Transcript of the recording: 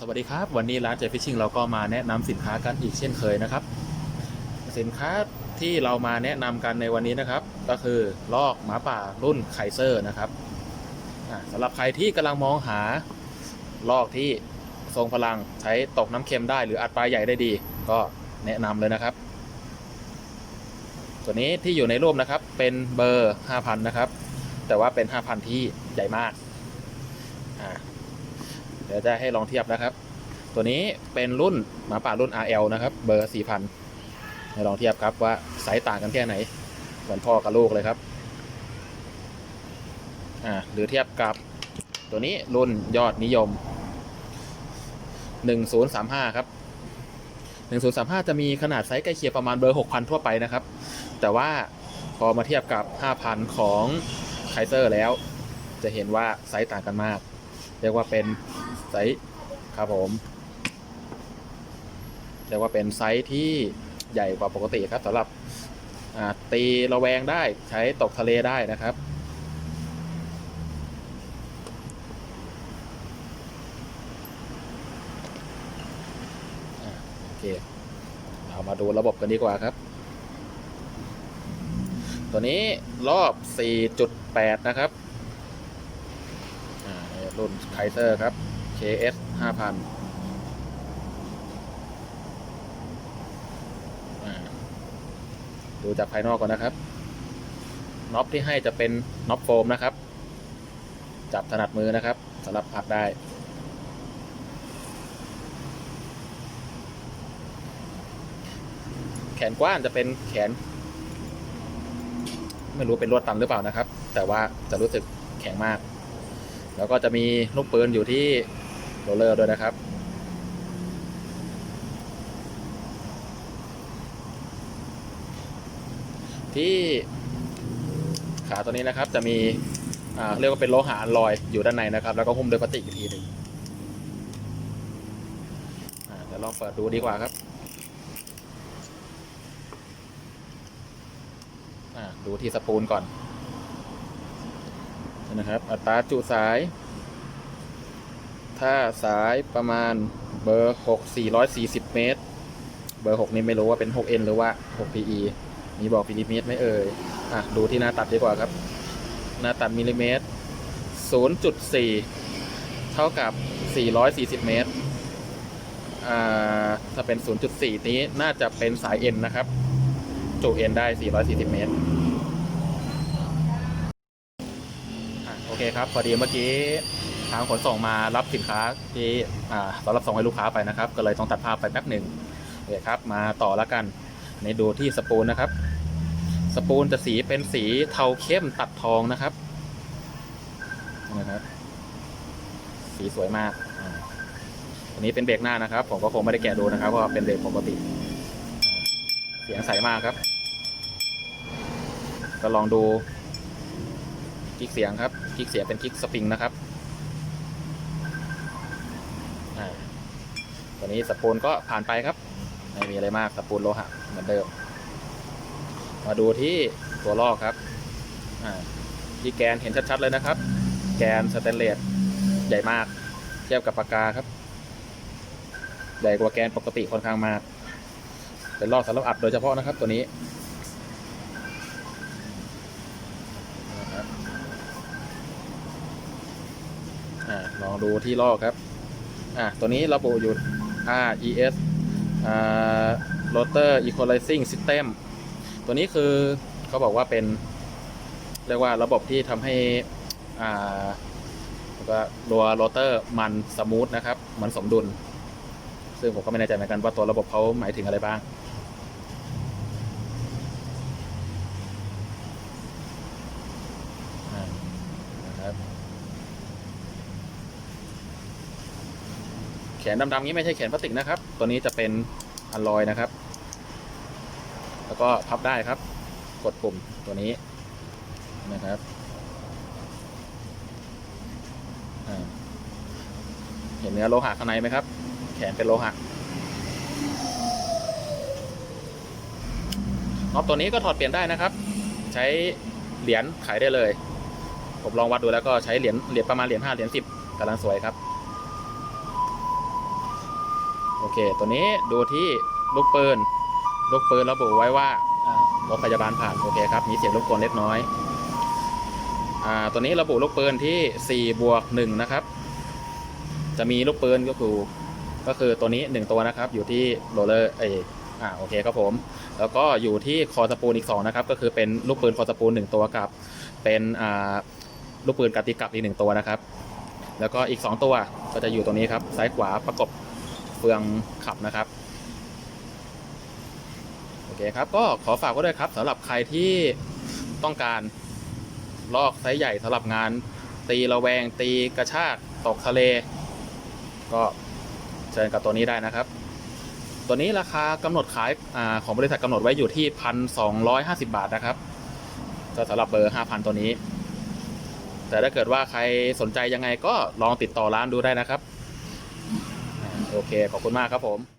สวัสดีครับ วันนี้ร้านเจฟิชชิ่งเราก็มาแนะนำสินค้ากันอีกเช่นเคยนะครับ สินค้าที่เรามาแนะนำกันในวันนี้นะครับ ก็คือลอกหมาป่ารุ่นไคเซอร์นะครับอ่าสำหรับใครที่กำลังมองหาลอกที่ทรงพลังใช้ตกน้ำเค็มได้หรืออัดปลาใหญ่ได้ดี ก็แนะนำเลยนะครับ ตัวนี้ที่อยู่ในรูปนะครับเป็นเบอร์ 5,000 นะครับ แต่ว่าเป็น 5,000 ที่ใหญ่มากอ่า เดี๋ยวจะให้ลองเทียบนะครับ ตัวนี้เป็นรุ่นหมาป่ารุ่น RL นะครับ เบอร์ 4,000ให้ลองเทียบครับว่าไซส์ต่างกันแค่ไหน เหมือนพ่อกับลูกเลยครับอ่าหรือเทียบกับตัวนี้รุ่นยอดนิยม 1035 ครับ 1035 จะมีขนาดไซส์ใกล้เคียงประมาณเบอร์ 6,000 ทั่วไปนะครับ แต่ว่าพอมาเทียบกับ 5,000 ของไคเซอร์แล้ว จะเห็นว่าไซส์ต่างกันมาก เรียกว่าเป็น ไซส์ครับผมเรียกว่าเป็นไซส์ที่ใหญ่กว่าปกติครับสำหรับตีระแวงได้ใช้ตกทะเลได้นะครับอโอเคเรามาดูระบบกันดีกว่าครับ ตัวนี้รอบ 4.8 นะครับอ่ารุ่นไคเซอร์ครับ KS 5,000ดูจากภายนอกก่อนนะครับน็อปที่ให้จะเป็นน็อปโฟมนะครับ จับถนัดมือนะครับสำหรับอัดได้ แขนกว้างจะเป็นแขน ไม่รู้เป็นลวดตันหรือเปล่านะครับ แต่ว่าจะรู้สึกแข็งมาก แล้วก็จะมีลูกปืนอยู่ที่ โรลเลอร์ด้วยนะครับ ที่ขาตัวนี้นะครับจะมีเรียกว่าเป็นโลหะอัลลอยอยู่ด้านในนะครับ แล้วก็หุ้มด้วยพลาสติกอีกทีหนึ่งเดี๋ยวลองเปิดดูดีกว่าครับดูที่สปูลก่อนนะครับ อัตราจุสาย ถ้าสายประมาณเบอร์6 440เมตร เบอร์6นี่ไม่รู้ว่าเป็น 6N หรือว่า 6PE มีบอกมิลลิเมตรไหม่เอ่ย อะ ดูที่หน้าตัดดีกว่าครับ หน้าตัดมิลลิเมตร0.4เท่ากับ440เมตร อ่า ถ้าเป็น0.4นี้น่าจะเป็นสาย N นะครับ จุ N ได้440เมตรอะโอเคครับ พอดีเมื่อกี้างขนส่งมารับสินค้าที่อ่าเรารับส่งให้ลูกค้าไปนะครับ ก็เลยต้องตัดภาพไปแป๊บหนึ่งโอเคครับ มาต่อแล้วกันในดูที่สปูลนะครับ สปูลจะสีเป็นสีเทาเข้มตัดทองนะครับนะครับ สีสวยมากอันนี้เป็นเบรกหน้านะครับ ผมก็คงไม่ได้แกะดูนะครับเพราะเป็นเบรกปกติ เสียงใสมากครับก็ลองดูกิ๊กเสียงครับกิ๊กเสียงเป็นกิ๊กสปริงนะครับอ่า ตัวนี้สปูลก็ผ่านไปครับ ไม่มีอะไรมากสปูลโลหะเหมือนเดิม มาดูที่ตัวลอกครับอ่าที่แกนเห็นชัดๆเลยนะครับ แกนสแตนเลสใหญ่มาก เทียบกับปากกาครับ ใหญ่กว่าแกนปกติค่อนข้างมาก เป็นลอกสำหรับอัดโดยเฉพาะนะครับตัวนี้ลองดูที่ลอกครับ อ่าตัวนี้ระบุอยู่ RES อ่า Rotor Equalizing System ตัวนี้คือเขาบอกว่าเป็น เรียกว่าระบบที่ทำให้อ่าก็ตัวโรเตอร์มันสมูทนะครับ มันสมดุล ซึ่งผมก็ไม่แน่ใจเหมือนกันว่าตัวระบบเขาหมายถึงอะไรบ้าง นะครับ ขนดำๆนี้ไม่ใช่แขนพลาสติกนะครับ ตัวนี้จะเป็นอัลลอยนะครับ แล้วก็พับได้ครับ กดปุ่มตัวนี้นะครับเห็นเนื้อโลหะข้างในไหมครับ แขนเป็นโลหะน็อปตัวนี้ก็ถอดเปลี่ยนได้นะครับ ใช้เหรียญขายได้เลย ผมลองวัดดูแล้วก็ใช้เหรียญเหรียญประมาณเหรียญห้าเหรียญสิบกำลังสวยครับ โอเค ตัวนี้ดูที่ลูกปืน ลูกปืนระบุไว้ว่ารถพยาบาลผ่านโอเคครับ มีเสียงรบกวนเล็กน้อยอ่าตัวนี้ระบุลูกปืนที่4บวก1นะครับ จะมีลูกปืนก็คือก็คือตัวนี้ 1 ตัวนะครับ อยู่ที่โรเลอร์เอยอ่าโอเคครับผม แล้วก็อยู่ที่คอสปูนอีก2นะครับก็คือเป็นลูกปืนคอสปูน1 ตัวกับ เป็นอ่าลูกปืนกติกลับอีกหนึ่งตัวนะครับ แล้วก็อีก 2 ตัวก็จะอยู่ตรงนี้ครับซ้ายขวาประกบ ฟืองขับนะครับ โอเคครับ ก็ขอฝากไว้ด้วยครับสำหรับใครที่ต้องการลอกไซส์ใหญ่สำหรับงาน ตีระแวง ตีกระชากตกทะเล ก็เชิญกับตัวนี้ได้นะครับ ตัวนี้ราคากำหนดขายอาของบริษัทกำหนดไว้อยู่ที่พันสองร้อยห้าสิบาทนะครับก็สำหรับเบอร์5,000ตัวนี้ แต่ถ้าเกิดว่าใครสนใจยังไงก็ลองติดต่อร้านดูได้นะครับ โอเค ขอบคุณมากครับผม